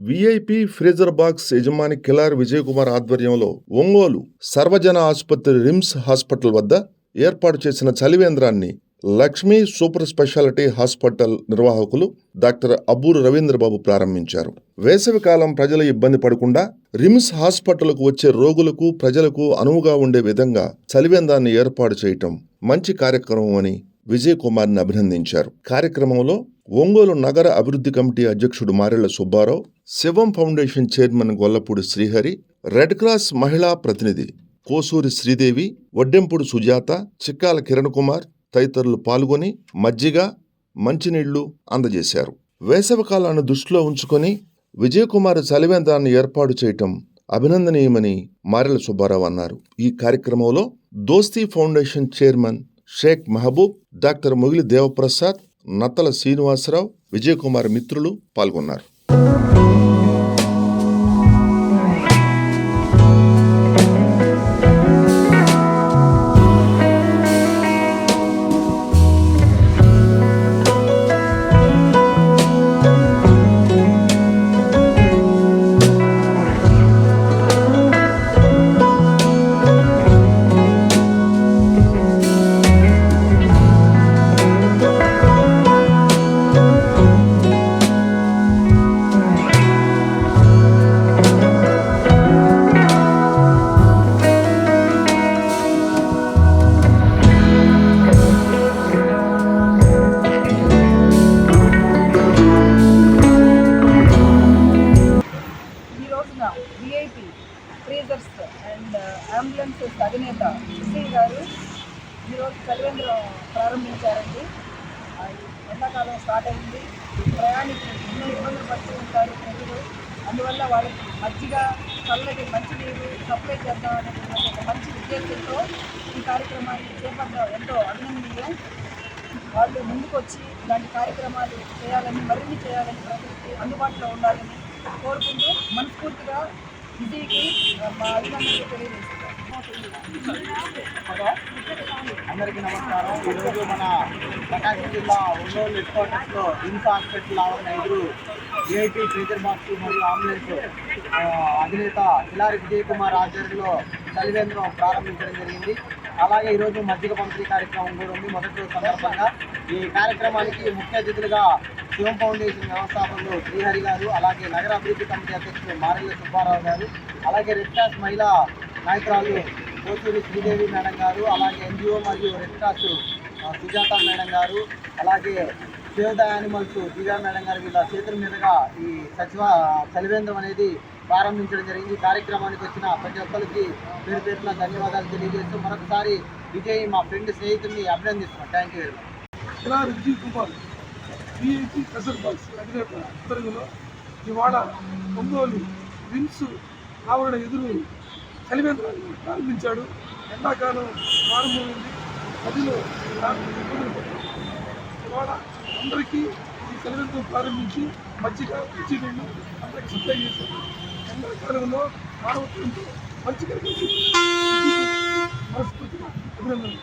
VIP freezer box యజమాని కిలార్ విజయ్ కుమార్ ఆధ్వర్యంలో ఒంగోలు సర్వజన ఆసుపత్రి రిమ్స్ హాస్పిటల్ వద్ద ఏర్పాటు చేసిన చలివేంద్రాన్ని లక్ష్మీ సూపర్ స్పెషాలిటీ హాస్పిటల్ నిర్వాహకులు డాక్టర్ అబ్బూరు రవీంద్రబాబు ప్రారంభించారు. వేసవి కాలం ప్రజలు ఇబ్బంది పడకుండా రిమ్స్ హాస్పిటల్కు వచ్చే రోగులకు ప్రజలకు అనువుగా ఉండే విధంగా చలివేంద్రాన్ని ఏర్పాటు చేయటం మంచి కార్యక్రమం అని విజయ్ కుమార్ని అభినందించారు. కార్యక్రమంలో ఒంగోలు నగర అభివృద్ధి కమిటీ అధ్యక్షుడు Marella Subbarao Shivam foundation chairman Gollapudi Srihari red cross మహిళా ప్రతినిధి కోసూరి శ్రీదేవి వడ్డెంపుడు సుజాత చిక్కాల కిరణ్ కుమార్ తదితరులు పాల్గొని మజ్జిగ మంచినీళ్ళు అందజేశారు. వేసవికాలాన్ని దృష్టిలో ఉంచుకొని విజయకుమార్ చలివేంద్రాన్ని ఏర్పాటు చేయటం అభినందనీయమని మారెల సుబ్బారావు అన్నారు. ఈ కార్యక్రమంలో Dosti foundation chairman Sheikh Mahaboob doctor Mogili Devaprasad Nattala Srinivasarao Vijayakumar మిత్రులు పాల్గొన్నారు. అండ్ అంబులెన్సెస్ అధినేత విజయ్ గారు ఈరోజు చలివేంద్రం ప్రారంభించారండి. అది ఎండాకాలం స్టార్ట్ అయింది. ప్రయాణికులు ఎన్నో ఇబ్బందులు పడుతూ ఉంటారు ప్రజలు. అందువల్ల వాళ్ళకి మజ్జిగ చల్లటి మంచినీరు సప్లై చేద్దాం అనేటువంటి ఒక మంచి ఉద్దేశంతో ఈ కార్యక్రమాన్ని చేపట్టడం ఎంతో అభినందనీయం. వాళ్ళు ముందుకొచ్చి ఇలాంటి కార్యక్రమాలు చేయాలని మరిన్ని చేయాలని ప్రజలకి అందుబాటులో ఉండాలని కోరుకుంటూ మనస్ఫూర్తిగా విజయ్కి మా అభినందనలు తెలియజేస్తున్నాం అందరికీ నమస్కారం. ఈరోజు మన ప్రకాశం జిల్లా ఒంగోలు హెడ్ క్వార్టర్స్లో రిమ్స్ హాస్పిటల్ ఆవరణ ఎదురు ఏఐటీ ఫ్రీజర్ బాక్స్ మరియు అంబులెన్స్ అధినేత కిలారి విజయ్ కుమార్ ఆధ్వర్యంలో చలివేంద్రం ప్రారంభించడం జరిగింది. అలాగే ఈరోజు మజ్జిగ పంపిణీ కార్యక్రమం కూడా ఉంది. మొదటి రోజు సందర్భంగా ఈ కార్యక్రమానికి ముఖ్య అతిథులుగా శివం ఫౌండేషన్ వ్యవస్థాపకులు శ్రీహరి గారు అలాగే నగర అభివృద్ధి కమిటీ అధ్యక్షులు మారెల్ల సుబ్బారావు గారు అలాగే రెడ్ క్రాస్ మహిళా నాయకురాలు కోచూరి శ్రీదేవి మేడం గారు అలాగే ఎన్జిఓ మరియు రెడ్ క్రాస్ సుజాత మేడం గారు అలాగే save the animals Divya madam గారు వీళ్ళ చేతుల మీదుగా ఈ సచివ చలివేంద్రం అనేది ప్రారంభించడం జరిగింది. ఈ కార్యక్రమానికి వచ్చిన ప్రతి ఒక్కరికి పేరు పేరున ధన్యవాదాలు తెలియజేస్తూ మరొకసారి విజయ్ మా ఫ్రెండ్ స్నేహితుడిని అభినందిస్తున్నాం. Thank you very much VIP పెసర్ box అధినేత ఉత్తరంలో ఇవాళ ఒంగోలు విన్స్ ఆవరణ ఎదురు కలివేంద్ర ప్రారంభించాడు. ఎండాకాలం ప్రారంభమైంది. నదిలో ఇవాళ అందరికీ ఈ కలివేంద్రం ప్రారంభించి మజ్జిగ మంచినీళ్ళు అందరికీ సప్లై చేశారు. ఎండాకాలంలో మానవత్వంతో మంచి కలిగించి మనస్ఫూర్తిగా అభినందనలు.